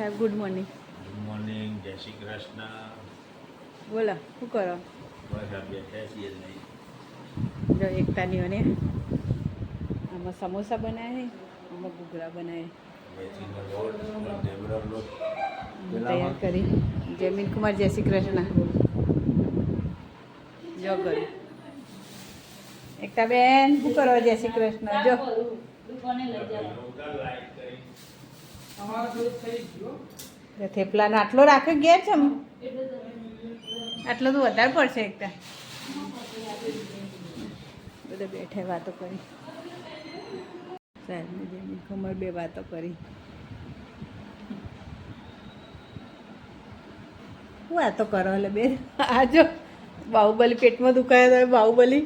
સાહેબ good morning good morning જય શ્રી કૃષ્ણ. બોલો શું કરો? બસ આ બેઠા છીએ નહીં. જો એકતાની અને આમાં સમોસા બનાવે આમાં ઘૂઘરા બનાવે તૈયાર કરી. જમીન કુમાર જય શ્રી કૃષ્ણ. જો કરી. એકતા બેન શું કરો? જય શ્રી કૃષ્ણ. જો. જો થેપલાનો આટલો રાખે ગેર છે? આટલો તો વધારે પડશે એકતા બધા બેઠે વાતો કરી. સાહેબ જમીન કમર બે વાતો કરી. હું વાતો કરો એટલે બે આ જો, બાહુબલી પેટમાં દુખાયો તો બાહુબલી.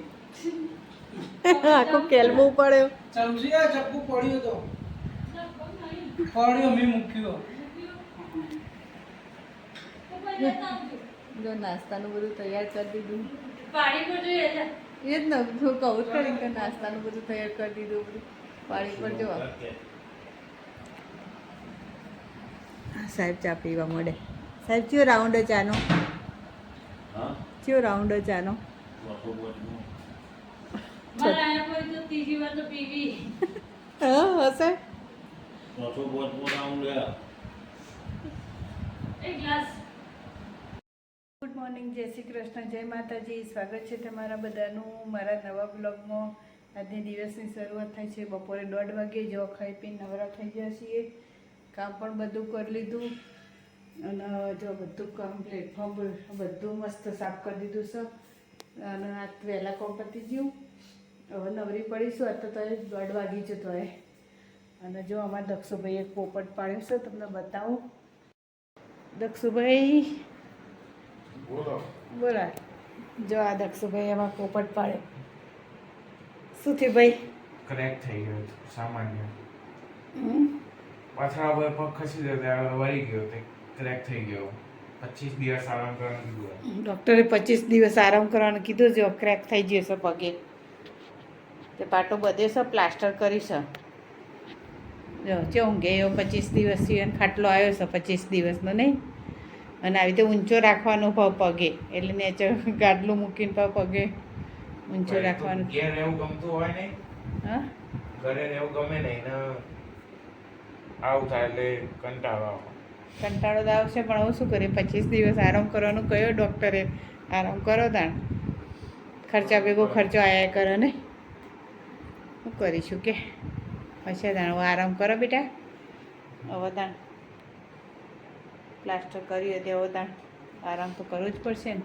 આખો કેલબો પડ્યો. ચમચી ચપ્પુ પડ્યો તો. પડ્યો મેં મૂક્યો. જો નાસ્તાનું બધું તૈયાર કરી દીધું. પાણી પર જોઈએ એ જ ને હું કહું કરી કે નાસ્તાનું બધું તૈયાર કરી દીધું બધું પાણી પર જો સાહેબ ચા પીવા મળે. સાહેબ કયો રાઉન્ડ ચાનો હા? કયો રાઉન્ડ ચાનો ચોથો હશે ચોથો બોચનું રાઉન્ડ એક ગ્લાસ. ગુડ મોર્નિંગ જય શ્રી કૃષ્ણ જય માતાજી. સ્વાગત છે તમારા બધાનું મારા નવા બ્લોગમાં. આજની દિવસની શરૂઆત થાય છે બપોરે દોઢ વાગે જો ખાઈ પીને નવરા થઈ ગયા છીએ. કામ પણ બધું કરી લીધું. અને જો બધું કામ પ્લેટફોર્મ બધું મસ્ત સાફ કરી દીધું સબ અને આ વહેલા કોમ પતી ગયું. હવે નવરી પડીશું આ તો તો દોઢ વાગી જતો હોય અને જો અમારા દક્ષુભાઈ એક પોપટ પાડ્યો છે તમને બતાવું. દક્ષુભાઈ બોલો. બોલા. જો આ દક્ષુભાઈ એમાં પોપટ પાડે. શું થયું ભાઈ? ક્રેક થઈ ગયો સામાન્ય. હમ? પાછળ હવે પગ ખસી ત્યારે વળી ગયો તે ક્રેક થઈ ગયો. પચીસ દિવસ આરામ કરવાનું કીધું ડૉક્ટરે પચીસ દિવસ આરામ કરવાનું કીધું જો ક્રેક થઈ ગયો છે પગે. તે પાટો બધે છે પ્લાસ્ટર કરી છે. જો ચે ઊંઘે એવો પચીસ દિવસથી અને ખાટલો આવ્યો છે પચીસ દિવસનો નહીં? અને આવી રીતે ઊંચો રાખવાનો ભાવ પગે એટલે નેચર ગાડલું મૂકીને ભાવ પગે ઊંચો રાખવાનું. ઘેર રહેવું ગમતું હોય ને હા? ઘરે રહેવું ગમે નહીં ને આવું થાય એટલે કંટાળો આવે. કંટાળો તો આવશે પણ હવે શું કરીએ? પચીસ દિવસ આરામ કરવાનું કયો ડૉક્ટરે? આરામ કરો તાણ. ખર્ચા ભેગો ખર્ચો આયા કરે ને શું કરીશું કે? પછી તાણ આરામ કરો બેટા. હવે તાણ પ્લાસ્ટર કર્યું હતી હવે તાણ આરામ તો કરવો જ પડશે ને.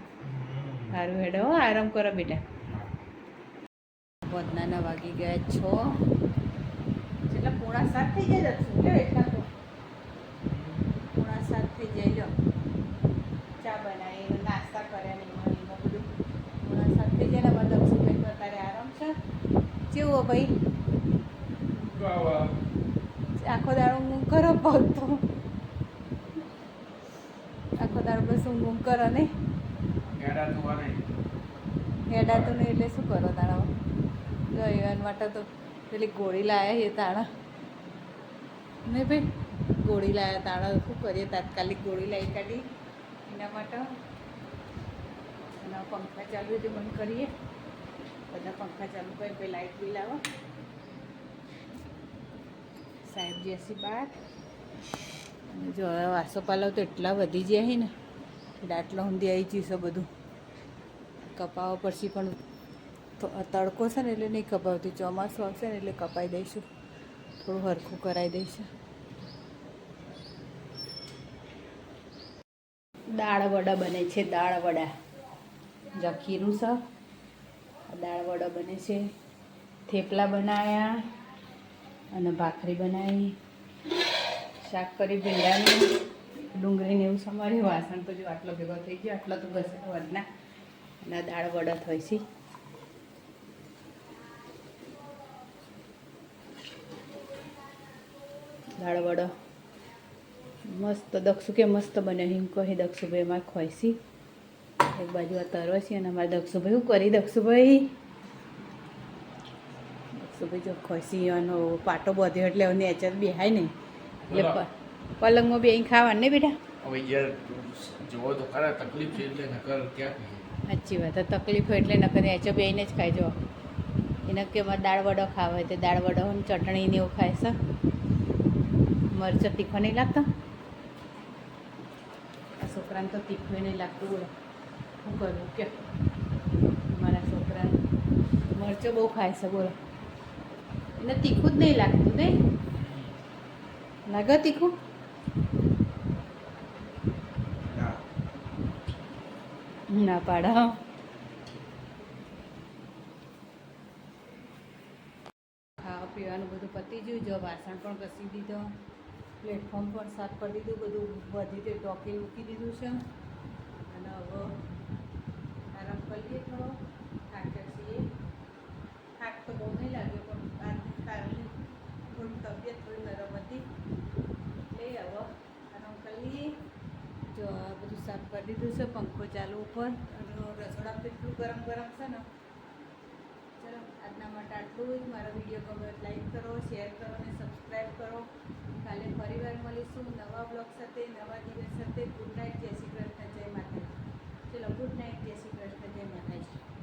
સારું હેડો હો આરામ કરો બેટા. વધનાના વાગી ગયા છ. એટલે પોણા સાત થઈ જાય લે એટલા તો? પોણા સાત થઈ જાય લો ચા બનાવી નાસ્તા કર્યા ને એમાં બધું. પોણા સાત થઈ જાય ને દક્ષુભાઈ તો અત્યારે આરામ છે? જેવો ભાઈ? આખો દાડો ઊંઘ કરો પગ તો આખો દાડો બસ ઊંઘ ઊંઘ કરો નહીં હેડા તો નહીં એટલે શું કરો તાણા જો એના માટે તો પેલી ગોળી લાયા એ તાણા નહીં ભાઈ ગોળી લાયા તાણા શું કરીએ તાત્કાલિક ગોળી લાવી કાઢી એના માટે એના પંખા ચાલુ છે બંધ કરીએ બધા પંખા ચાલુ કરી પછી લાઇટ બી લાવો સાહેબ જેસી બાર. અને જો હવે વાસો પાલવ તો એટલા વધી ગયા છે ને, દાટલા ઊંધી આવી જઈશે બધું. કપાવા પડશે પણ તડકો છે ને એટલે નહીં કપાવતી, ચોમાસું આવશે ને એટલે કપાઈ દઈશું. થોડું હરખું કરાવી દઈશું. દાળ વડા બને છે, દાળ વડા. જખીનું છે દાળ વડા બને છે. થેપલા બનાવ્યા અને ભાખરી બનાવી, શાક કરી, ભીંડાની, ડુંગળીને એવું સમારી વાસણ તો જો આટલો ભેગો થઈ ગયો, આટલો તો ઘસે વધના અને દાળ વડત હોય છે. દાળ વડો. મસ્ત દક્ષુ કે મસ્ત બને, હિમ કહી દક્ષુભાઈ અમારે ખોઈશી એક બાજુ આ તરવા છે અને અમારે દક્ષુભાઈ હું કરી? દક્ષુભાઈ દક્ષુભાઈ જો ખોઈશી એનો પાટો બધ્યો એટલે નેચર બેહાય નહીં. એટલે પલંગમાં બેહી ખાવાનું ને બેટા? હવે યાર જોવો તો ખરા તકલીફ છે એટલે નકર ક્યાં સાચી વાત તો તકલીફ એટલે નકર એચો બેહીને જ ખાઈ જો. એને કે દાળ વડો ખાવા તો દાળ વડો ચટણી ને એવું ખાય છે મરચો તીખો નહીં લાગતો? છોકરાને તો તીખું નહીં લાગતું બોલો શું કરવું કે? મારા છોકરાને મરચો બહુ ખાય છે બોલો. એને તીખું જ નહીં લાગતું નહીં લાગે તીખું? ના. ના પાડો ખાવા પીવાનું બધું પતી ગયું જો વાસણ પણ ઘસી દીધો પ્લેટફોર્મ પણ સાફ કરી દીધું બધું બધી રીતે ટોકી મૂકી દીધું છે. અને હવે સાફ કરી દીધું છે, પંખો ચાલુ ઉપર. અને રસોડા કેટલું ગરમ ગરમ છે ને. ચલો, આજના માટે આટલું જ. મારો વીડિયો ગમે લાઈક કરો, શેર કરો અને સબસ્ક્રાઈબ કરો. કાલે ફરીવાર મળીશું નવા બ્લોગ સાથે, નવા દિવસ સાથે. ગુડ નાઇટ, જય શ્રી કૃષ્ણ, જય માતાજી. ચલો, ગુડ નાઇટ, જય શ્રી કૃષ્ણ, જય માતાજી.